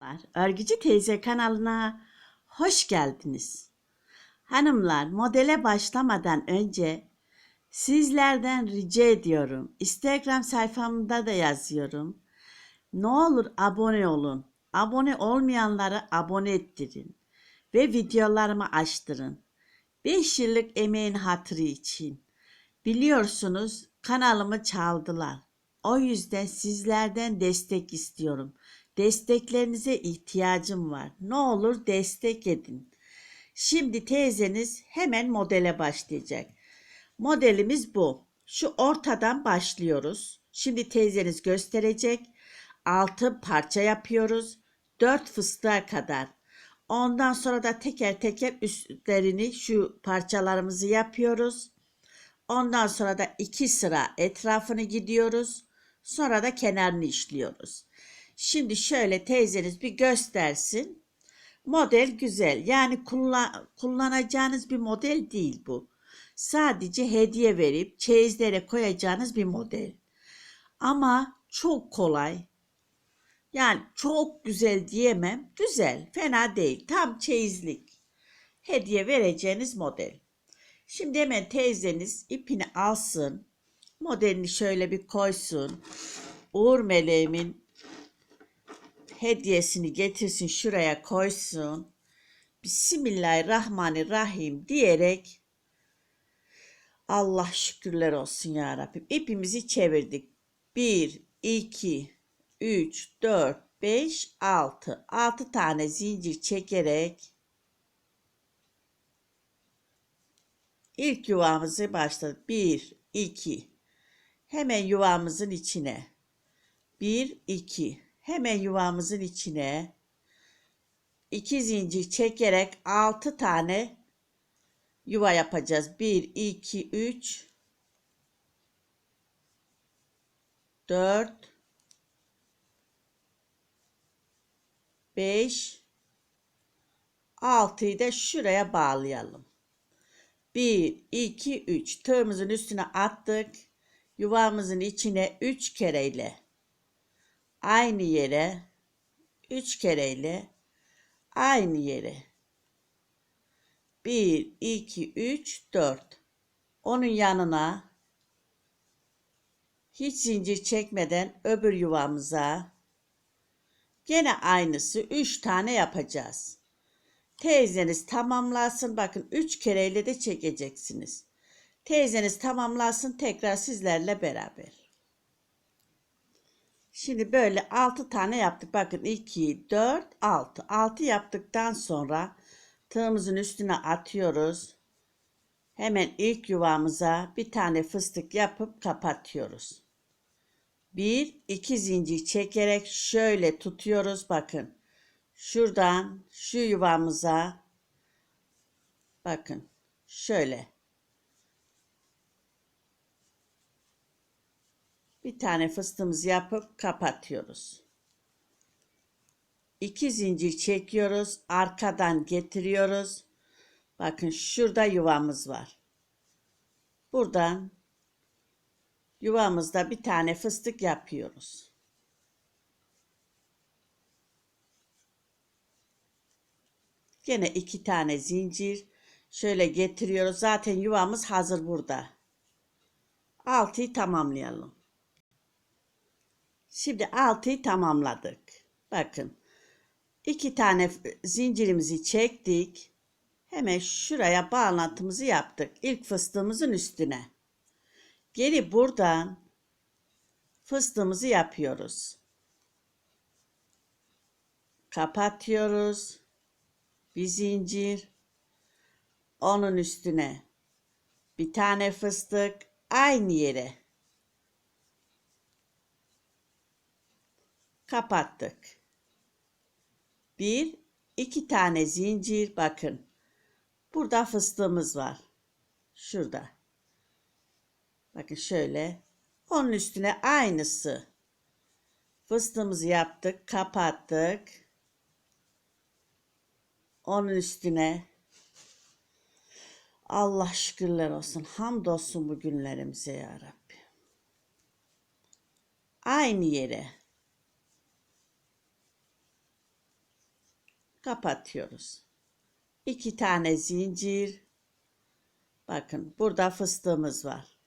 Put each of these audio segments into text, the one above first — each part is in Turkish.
Merhabalar, Örgücü Teyze kanalına hoş geldiniz. Hanımlar, modele başlamadan önce sizlerden rica ediyorum. Instagram sayfamda da yazıyorum. Ne olur abone olun. Abone olmayanları abone ettirin ve videolarımı açtırın. 5 yıllık emeğin hatırı için. Biliyorsunuz kanalımı çaldılar. O yüzden sizlerden destek istiyorum. Desteklerinize ihtiyacım var. Ne olur destek edin. Şimdi teyzeniz hemen modele başlayacak. Modelimiz bu. Şu ortadan başlıyoruz. Şimdi teyzeniz gösterecek. Altı parça yapıyoruz. Dört fıstığa kadar. Ondan sonra da teker teker üstlerini şu parçalarımızı yapıyoruz. Ondan sonra da iki sıra etrafını gidiyoruz. Sonra da kenarını işliyoruz. Şimdi şöyle teyzeniz bir göstersin. Model güzel. Yani kullan, kullanacağınız bir model değil bu. Sadece hediye verip çeyizlere koyacağınız bir model. Ama çok kolay. Yani çok güzel diyemem. Güzel, fena değil. Tam çeyizlik. Hediye vereceğiniz model. Şimdi hemen teyzeniz ipini alsın. Modelini şöyle bir koysun. Uğur meleğimin hediyesini getirsin şuraya koysun. Bismillahirrahmanirrahim diyerek Allah şükürler olsun ya Rabbim. İpimizi çevirdik. 1, 2, 3, 4, 5, 6. 6 tane zincir çekerek ilk yuvamızı başladık. 1, 2. Hemen yuvamızın içine. 1, 2. Hemen yuvamızın içine 2 zincir çekerek 6 tane yuva yapacağız. 1, 2, 3, 4, 5, 6'yı da şuraya bağlayalım. 1, 2, 3 tığımızın üstüne attık. Yuvamızın içine 3 kereyle aynı yere 3 kereyle aynı yere 1 2 3 4 onun yanına hiç zincir çekmeden öbür yuvamıza gene aynısı 3 tane yapacağız. Teyzeniz tamamlasın. Bakın 3 kereyle de çekeceksiniz. Teyzeniz tamamlasın tekrar sizlerle beraber. Şimdi böyle 6 tane yaptık. Bakın 2, 4, 6. 6 yaptıktan sonra tığımızın üstüne atıyoruz. Hemen ilk yuvamıza bir tane fıstık yapıp kapatıyoruz. Bir, iki zincir çekerek şöyle tutuyoruz. Bakın şuradan şu yuvamıza bakın şöyle bir tane fıstığımızı yapıp kapatıyoruz. İki zincir çekiyoruz. Arkadan getiriyoruz. Bakın şurada yuvamız var. Buradan yuvamızda bir tane fıstık yapıyoruz. Gene iki tane zincir şöyle getiriyoruz. Zaten yuvamız hazır burada. Altıyı tamamlayalım. Şimdi altıyı tamamladık. Bakın. iki tane zincirimizi çektik. Hemen şuraya bağlantımızı yaptık. İlk fıstığımızın üstüne. Geri buradan fıstığımızı yapıyoruz. Kapatıyoruz. Bir zincir. Onun üstüne bir tane fıstık aynı yere kapattık. Bir, iki tane zincir bakın. Burada fıstığımız var. Şurada. Bakın şöyle. Onun üstüne aynısı. Fıstığımızı yaptık, kapattık. Onun üstüne Allah şükürler olsun. Hamdolsun bu günlerimize ya Rabbi. Aynı yere Kapatıyoruz. İki tane zincir. Bakın burada fıstığımız var.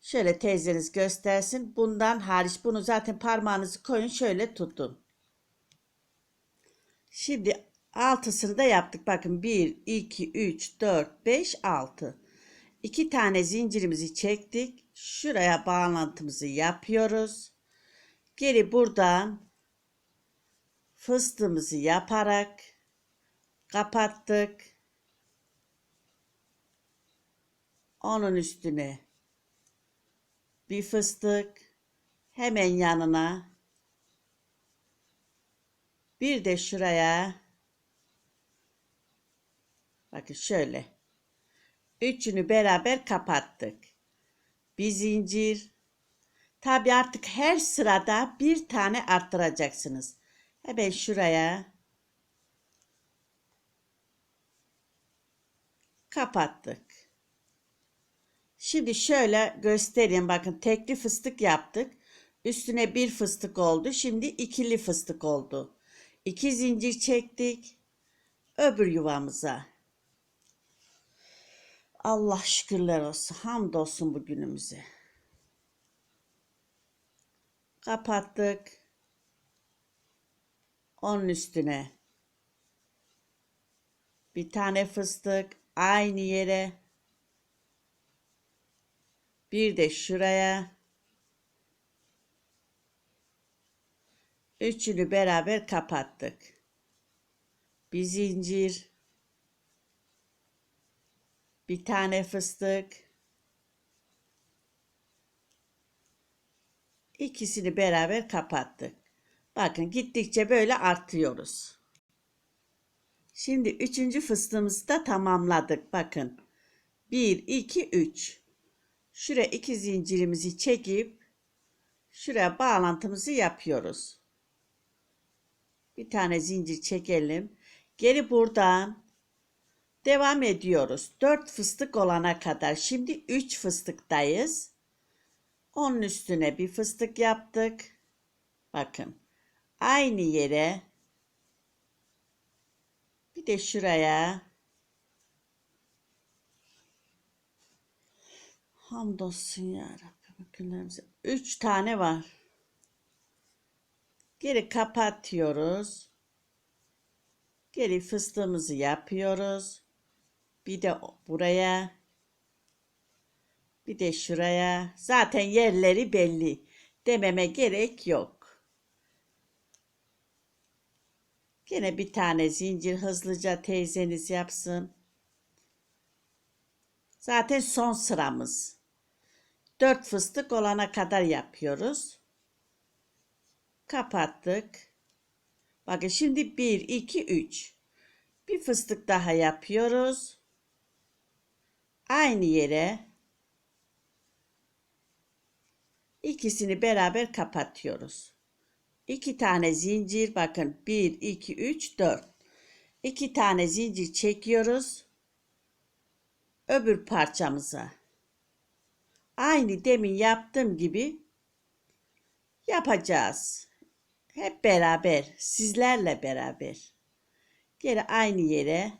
Şöyle teyzeniz göstersin. Bundan hariç bunu zaten parmağınızı koyun şöyle tutun. Şimdi altısını da yaptık. Bakın 1, 2, 3, 4, 5, 6. İki tane zincirimizi çektik. Şuraya bağlantımızı yapıyoruz. Geri buradan fıstığımızı yaparak kapattık. Onun üstüne bir fıstık hemen yanına bir de şuraya bakın şöyle üçünü beraber kapattık. Bir zincir. Tabi artık her sırada bir tane arttıracaksınız. Hemen şuraya kapattık. Şimdi şöyle göstereyim. Bakın tekli fıstık yaptık. Üstüne bir fıstık oldu. Şimdi ikili fıstık oldu. İki zincir çektik. Öbür yuvamıza. Allah şükürler olsun. Hamdolsun bugünümüze. Kapattık. Onun üstüne. Bir tane fıstık aynı yere. Bir de şuraya. Üçünü beraber kapattık. Bir zincir. Bir tane fıstık. İkisini beraber kapattık. Bakın gittikçe böyle artıyoruz. Şimdi üçüncü fıstığımızı da tamamladık. Bakın. 1, 2, 3. Şuraya iki zincirimizi çekip şuraya bağlantımızı yapıyoruz. Bir tane zincir çekelim. Geri buradan devam ediyoruz. 4 fıstık olana kadar. Şimdi 3 fıstıktayız. Onun üstüne bir fıstık yaptık. Bakın. Aynı yere bir de şuraya hamdolsun ya Rabbim günlerimize. Üç tane var. Geri kapatıyoruz. Geri fıstığımızı yapıyoruz. Bir de buraya. Bir de şuraya. Zaten yerleri belli. Dememe gerek yok. Yine bir tane zincir hızlıca teyzeniz yapsın. Zaten son sıramız. 4 fıstık olana kadar yapıyoruz. Kapattık. Bakın şimdi 1, 2, 3. Bir fıstık daha yapıyoruz. Aynı yere ikisini beraber kapatıyoruz. 2 tane zincir bakın 1, 2, 3, 4. 2 tane zincir çekiyoruz. Öbür parçamıza. Aynı demin yaptığım gibi yapacağız. Hep beraber, sizlerle beraber. Geri aynı yere.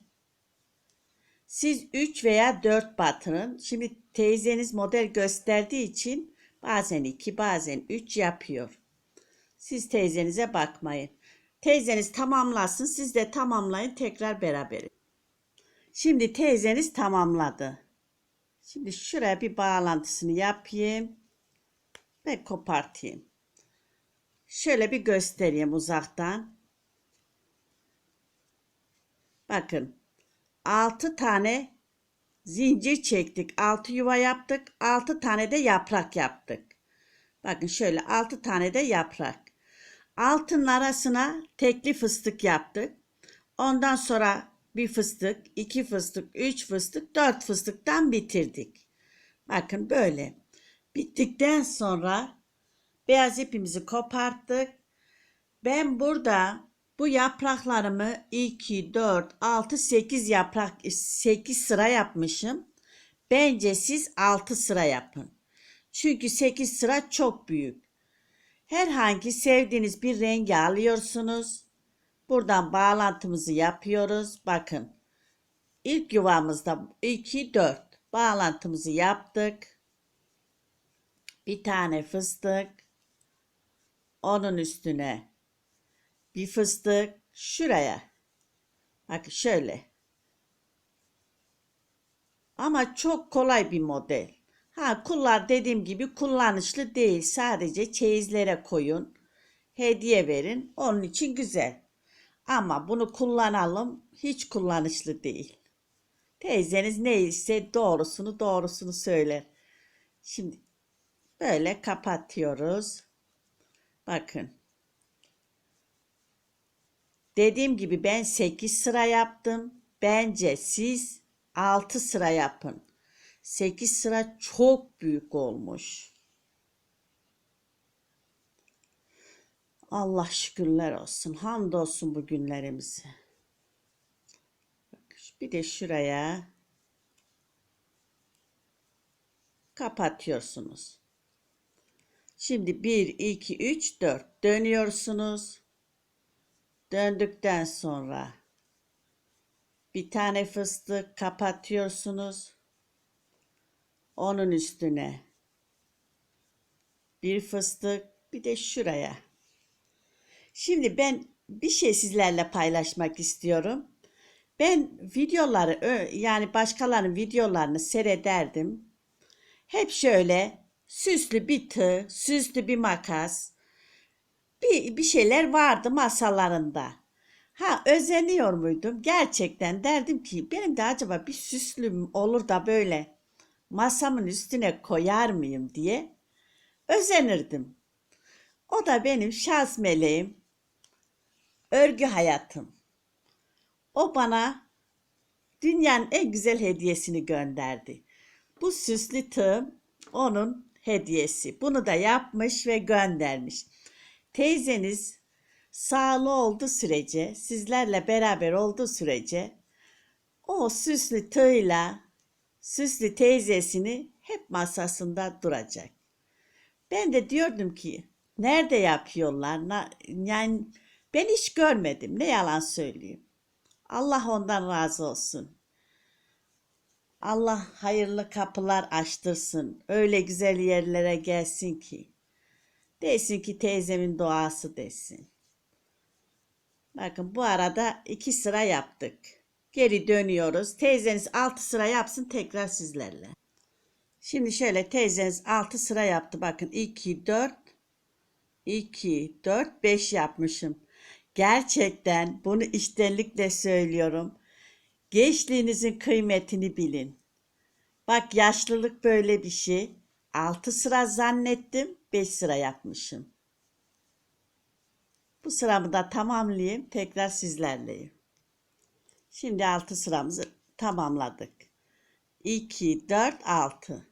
Siz 3 veya 4 batırın. Şimdi teyzeniz model gösterdiği için bazen 2 bazen 3 yapıyor. Siz teyzenize bakmayın. Teyzeniz tamamlasın siz de tamamlayın tekrar beraber. Şimdi teyzeniz tamamladı. Şimdi şuraya bir bağlantısını yapayım ve kopartayım. Şöyle bir göstereyim uzaktan. Bakın 6 tane zincir çektik. 6 yuva yaptık. 6 tane de yaprak yaptık. Bakın şöyle 6 tane de yaprak. Altın arasına tekli fıstık yaptık. Ondan sonra bir fıstık, iki fıstık, üç fıstık, dört fıstıktan bitirdik. Bakın böyle. Bittikten sonra beyaz ipimizi koparttık. Ben burada bu yapraklarımı 2, 4, 6, 8 yaprak 8 sıra yapmışım. Bence siz 6 sıra yapın. Çünkü 8 sıra çok büyük. Herhangi sevdiğiniz bir rengi alıyorsunuz. Buradan bağlantımızı yapıyoruz. Bakın. İlk yuvamızda 2 4 bağlantımızı yaptık. Bir tane fıstık. Onun üstüne bir fıstık şuraya. Bakın şöyle. Ama çok kolay bir model. Ha kullan dediğim gibi kullanışlı değil. Sadece çeyizlere koyun. Hediye verin. Onun için güzel. Ama bunu kullanalım. Hiç kullanışlı değil. Teyzeniz neyse doğrusunu doğrusunu söyler. Şimdi böyle kapatıyoruz. Bakın. Dediğim gibi ben 8 sıra yaptım. Bence siz 6 sıra yapın. 8 sıra çok büyük olmuş. Allah şükürler olsun. Hamdolsun bu günlerimize. Bir de şuraya kapatıyorsunuz. Şimdi 1, 2, 3, 4 dönüyorsunuz. Döndükten sonra bir tane fıstık kapatıyorsunuz. Onun üstüne bir fıstık bir de şuraya. Şimdi ben bir şey sizlerle paylaşmak istiyorum. Ben videoları yani başkalarının videolarını seyrederdim. Hep şöyle süslü bir tığ, süslü bir makas, bir, bir şeyler vardı masalarında. Ha özeniyor muydum? Gerçekten derdim ki benim de acaba bir süslüm olur da böyle masamın üstüne koyar mıyım diye özenirdim. O da benim şans meleğim, örgü hayatım. O bana dünyanın en güzel hediyesini gönderdi. Bu süslü tığım onun hediyesi. Bunu da yapmış ve göndermiş. Teyzeniz sağlı olduğu sürece, sizlerle beraber olduğu sürece o süslü tığıyla süslü teyzesini hep masasında duracak. Ben de diyordum ki nerede yapıyorlar? Yani ben hiç görmedim. Ne yalan söyleyeyim. Allah ondan razı olsun. Allah hayırlı kapılar açtırsın. Öyle güzel yerlere gelsin ki. Desin ki teyzemin duası desin. Bakın bu arada iki sıra yaptık. Geri dönüyoruz. Teyzeniz altı sıra yapsın tekrar sizlerle. Şimdi şöyle teyzeniz altı sıra yaptı. Bakın 2, 4, 2, 4, 5 yapmışım. Gerçekten bunu içtenlikle söylüyorum. Gençliğinizin kıymetini bilin. Bak yaşlılık böyle bir şey. 6 sıra zannettim, 5 sıra yapmışım. Bu sıramı da tamamlayayım, tekrar sizlerleyim. Şimdi 6 sıramızı tamamladık. 2, 4, 6.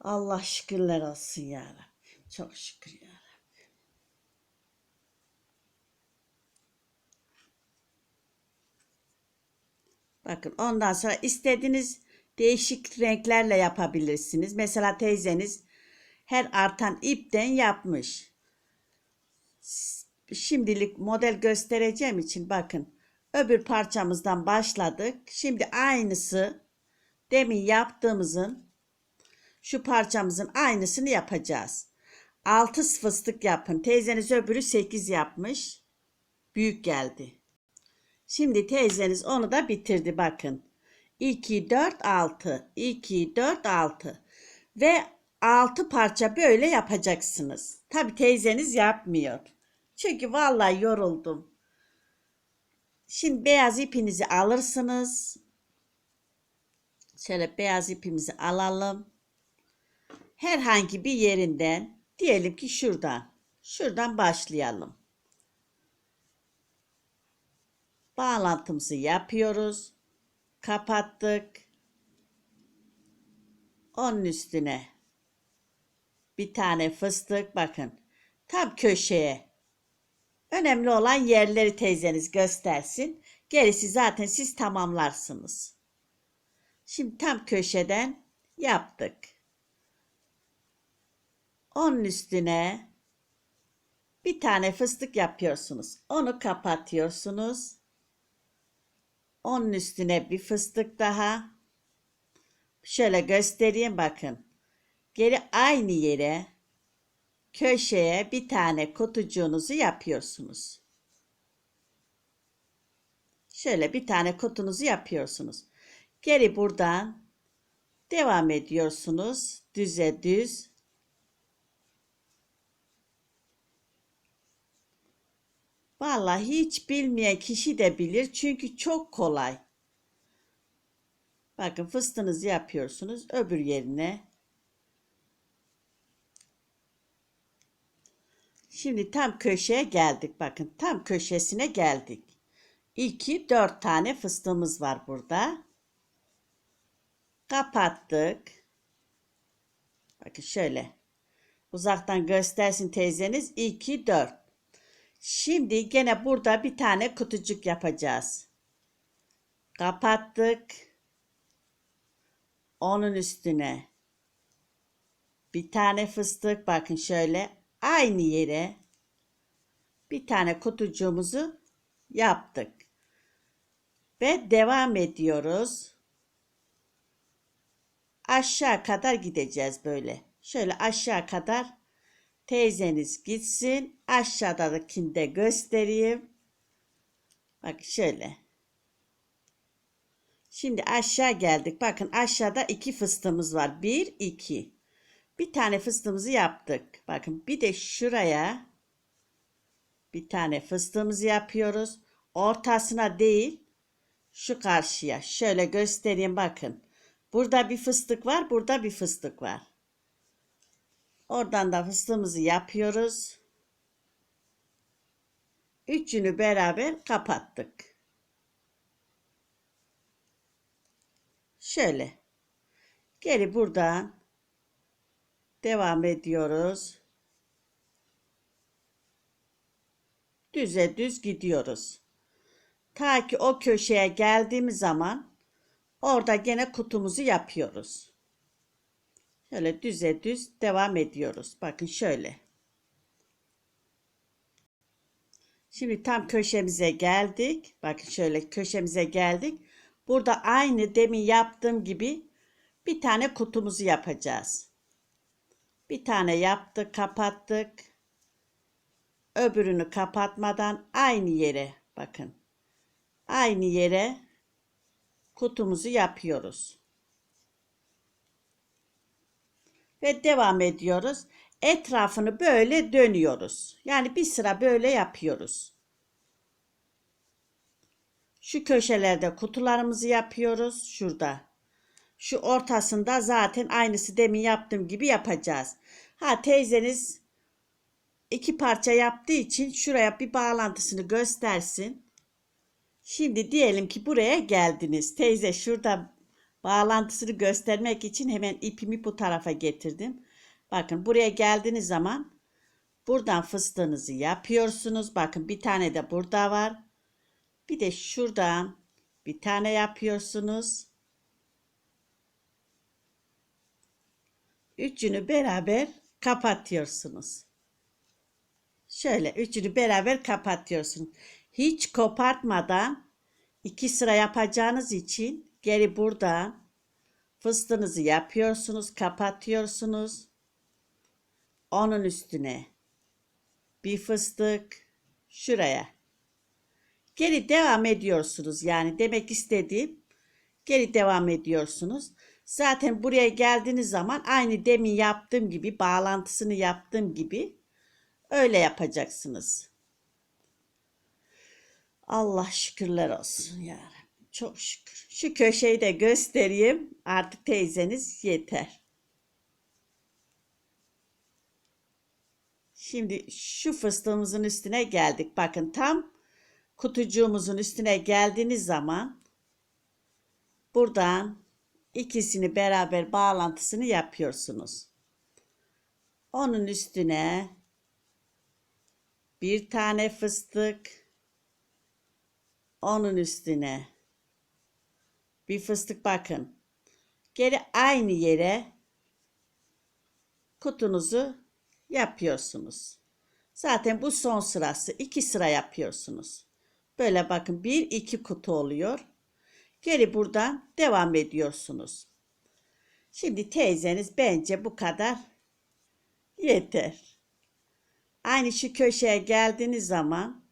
Allah şükürler olsun ya Rabbim. Çok şükür ya Rabbim. Bakın ondan sonra istediğiniz değişik renklerle yapabilirsiniz. Mesela teyzeniz her artan ipten yapmış. Şimdilik model göstereceğim için bakın. Öbür parçamızdan başladık. Şimdi aynısı demin yaptığımızın şu parçamızın aynısını yapacağız. 6 fıstık yapın. Teyzeniz öbürü 8 yapmış. Büyük geldi. Şimdi teyzeniz onu da bitirdi bakın. 2, 4, 6. 2, 4, 6. Ve 6 parça böyle yapacaksınız. Tabi teyzeniz yapmıyor. Çünkü vallahi yoruldum. Şimdi beyaz ipinizi alırsınız. Şöyle beyaz ipimizi alalım. Herhangi bir yerinden diyelim ki şuradan. Şuradan başlayalım. Bağlantımızı yapıyoruz. Kapattık. Onun üstüne bir tane fıstık bakın. Tam köşeye. Önemli olan yerleri teyzeniz göstersin. Gerisi zaten siz tamamlarsınız. Şimdi tam köşeden yaptık. Onun üstüne Bir tane fıstık yapıyorsunuz. Onu kapatıyorsunuz. Onun üstüne bir fıstık daha. Şöyle göstereyim bakın. Geri aynı yere köşeye bir tane kutucuğunuzu yapıyorsunuz. Şöyle bir tane kutunuzu yapıyorsunuz. Geri buradan devam ediyorsunuz. Düze düz. Vallahi hiç bilmeyen kişi de bilir çünkü çok kolay. Bakın fıstığınızı yapıyorsunuz öbür yerine. Şimdi tam köşeye geldik. Bakın tam köşesine geldik. 2 4 tane fıstığımız var burada. Kapattık. Bakın şöyle. Uzaktan göstersin teyzeniz. 2 4. Şimdi gene burada bir tane kutucuk yapacağız. Kapattık. Onun üstüne bir tane fıstık bakın şöyle aynı yere bir tane kutucuğumuzu yaptık. Ve devam ediyoruz. Aşağı kadar gideceğiz böyle. Şöyle aşağı kadar teyzeniz gitsin. Aşağıdakini de göstereyim. Bak şöyle. Şimdi aşağı geldik. Bakın aşağıda iki fıstığımız var. Bir, iki. Bir tane fıstığımızı yaptık. Bakın bir de şuraya bir tane fıstığımızı yapıyoruz. Ortasına değil şu karşıya. Şöyle göstereyim bakın. Burada bir fıstık var. Burada bir fıstık var. Oradan da fıstığımızı yapıyoruz. Üçünü beraber kapattık. Şöyle. Geri buradan devam ediyoruz. Düze düz gidiyoruz. Ta ki o köşeye geldiğimiz zaman orada gene kutumuzu yapıyoruz. Şöyle düze düz devam ediyoruz. Bakın şöyle. Şimdi tam köşemize geldik. Bakın şöyle köşemize geldik. Burada aynı demin yaptığım gibi bir tane kutumuzu yapacağız. Bir tane yaptık, kapattık. Öbürünü kapatmadan aynı yere bakın. Aynı yere kutumuzu yapıyoruz. Ve devam ediyoruz. Etrafını böyle dönüyoruz. Yani bir sıra böyle yapıyoruz. Şu köşelerde kutularımızı yapıyoruz. Şurada. Şu ortasında zaten aynısı demin yaptığım gibi yapacağız. Ha teyzeniz iki parça yaptığı için şuraya bir bağlantısını göstersin. Şimdi diyelim ki buraya geldiniz. Teyze şurada bağlantısını göstermek için hemen ipimi bu tarafa getirdim. Bakın buraya geldiğiniz zaman buradan fıstığınızı yapıyorsunuz. Bakın bir tane de burada var. Bir de şuradan bir tane yapıyorsunuz. Üçünü beraber kapatıyorsunuz. Şöyle üçünü beraber kapatıyorsun. Hiç kopartmadan iki sıra yapacağınız için geri buradan fıstığınızı yapıyorsunuz, kapatıyorsunuz. Onun üstüne bir fıstık şuraya. Geri devam ediyorsunuz. Yani demek istediğim geri devam ediyorsunuz. Zaten buraya geldiğiniz zaman aynı demin yaptığım gibi bağlantısını yaptığım gibi öyle yapacaksınız. Allah şükürler olsun ya. Çok şükür. Şu köşeyi de göstereyim. Artık teyzeniz yeter. Şimdi şu fıstığımızın üstüne geldik. Bakın tam kutucuğumuzun üstüne geldiğiniz zaman buradan ikisini beraber bağlantısını yapıyorsunuz. Onun üstüne bir tane fıstık onun üstüne bir fıstık bakın. Geri aynı yere kutunuzu yapıyorsunuz. Zaten bu son sırası. iki sıra yapıyorsunuz. Böyle bakın bir iki kutu oluyor. Geri buradan devam ediyorsunuz. Şimdi teyzeniz bence bu kadar yeter. Aynı şu köşeye geldiğiniz zaman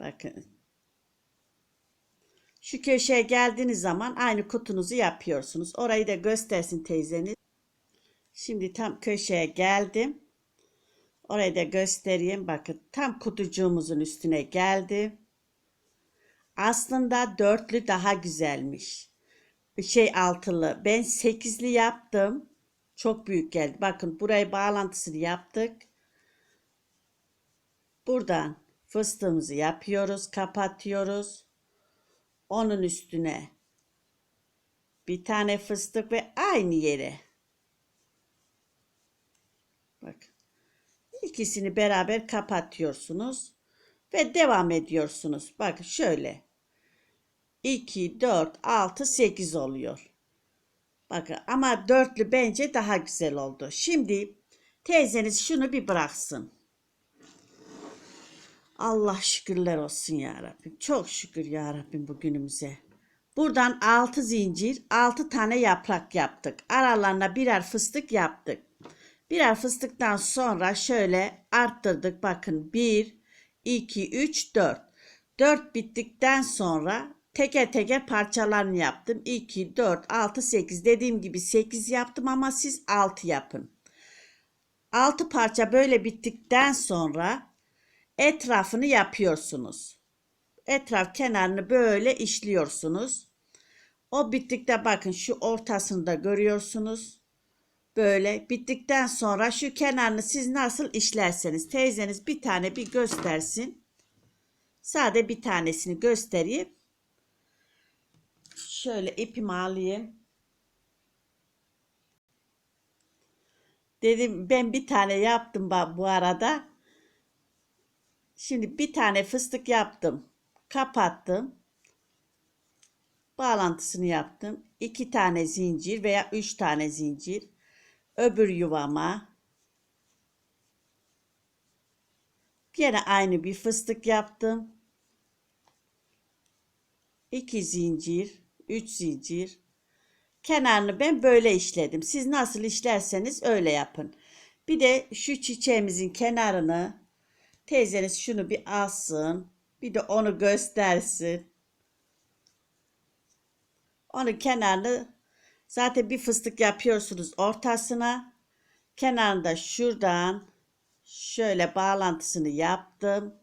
bakın şu köşeye geldiğiniz zaman aynı kutunuzu yapıyorsunuz. Orayı da göstersin teyzeniz. Şimdi tam köşeye geldim. Orayı da göstereyim. Bakın tam kutucuğumuzun üstüne geldi. Aslında dörtlü daha güzelmiş. Şey altılı. Ben sekizli yaptım. Çok büyük geldi. Bakın buraya bağlantısını yaptık. Buradan fıstığımızı yapıyoruz. Kapatıyoruz. Onun üstüne bir tane fıstık ve aynı yere. Bak. İkisini beraber kapatıyorsunuz ve devam ediyorsunuz. Bak şöyle. 2, 4, 6, 8 oluyor. Bakın ama dörtlü bence daha güzel oldu. Şimdi teyzeniz şunu bir bıraksın. Allah şükürler olsun ya Rabbim. Çok şükür ya Rabbim bugünümüze. Buradan 6 zincir, 6 tane yaprak yaptık. Aralarına birer fıstık yaptık. Birer fıstıktan sonra şöyle arttırdık. Bakın 1, 2, 3, 4. 4 bittikten sonra teker teker parçalarını yaptım. 2, 4, 6, 8. Dediğim gibi 8 yaptım ama siz 6 yapın. 6 parça böyle bittikten sonra etrafını yapıyorsunuz. Etraf kenarını böyle işliyorsunuz. O bittikte bakın şu ortasını da görüyorsunuz. Böyle bittikten sonra şu kenarını siz nasıl işlerseniz teyzeniz bir tane bir göstersin. Sade bir tanesini göstereyim. Şöyle ipimi alayım. Dedim ben bir tane yaptım bu arada. Şimdi bir tane fıstık yaptım. Kapattım. Bağlantısını yaptım. İki tane zincir veya üç tane zincir. Öbür yuvama. Yine aynı bir fıstık yaptım. İki zincir, üç zincir. Kenarını ben böyle işledim. Siz nasıl işlerseniz öyle yapın. Bir de şu çiçeğimizin kenarını Teyzeniz şunu bir alsın. Bir de onu göstersin. Onun kenarını zaten bir fıstık yapıyorsunuz ortasına. Kenarında şuradan şöyle bağlantısını yaptım.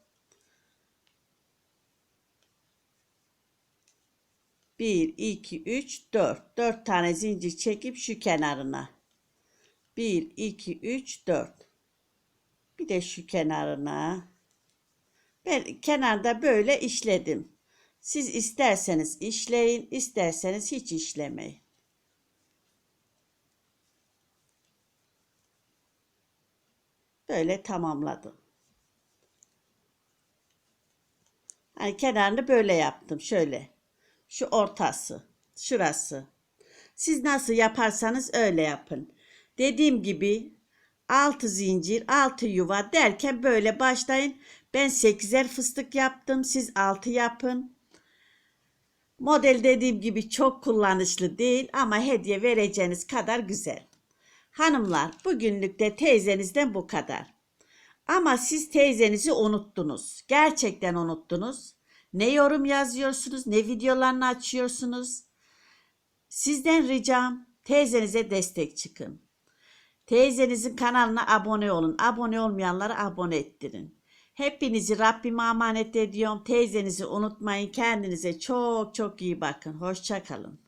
Bir, iki, üç, dört. Dört tane zincir çekip şu kenarına. Bir, iki, üç, dört. Bir de şu kenarına. Ben kenarda böyle işledim. Siz isterseniz işleyin, isterseniz hiç işlemeyin. Böyle tamamladım. Hani kenarını böyle yaptım. Şöyle. Şu ortası. Şurası. Siz nasıl yaparsanız öyle yapın. Dediğim gibi 6 zincir, 6 yuva derken böyle başlayın. Ben 8'er fıstık yaptım. Siz 6 yapın. Model dediğim gibi çok kullanışlı değil ama hediye vereceğiniz kadar güzel. Hanımlar bugünlük de teyzenizden bu kadar. Ama siz teyzenizi unuttunuz. Gerçekten unuttunuz. Ne yorum yazıyorsunuz, ne videolarını açıyorsunuz. Sizden ricam teyzenize destek çıkın. Teyzenizin kanalına abone olun. Abone olmayanlara abone ettirin. Hepinizi Rabbime emanet ediyorum. Teyzenizi unutmayın. Kendinize çok çok iyi bakın. Hoşçakalın.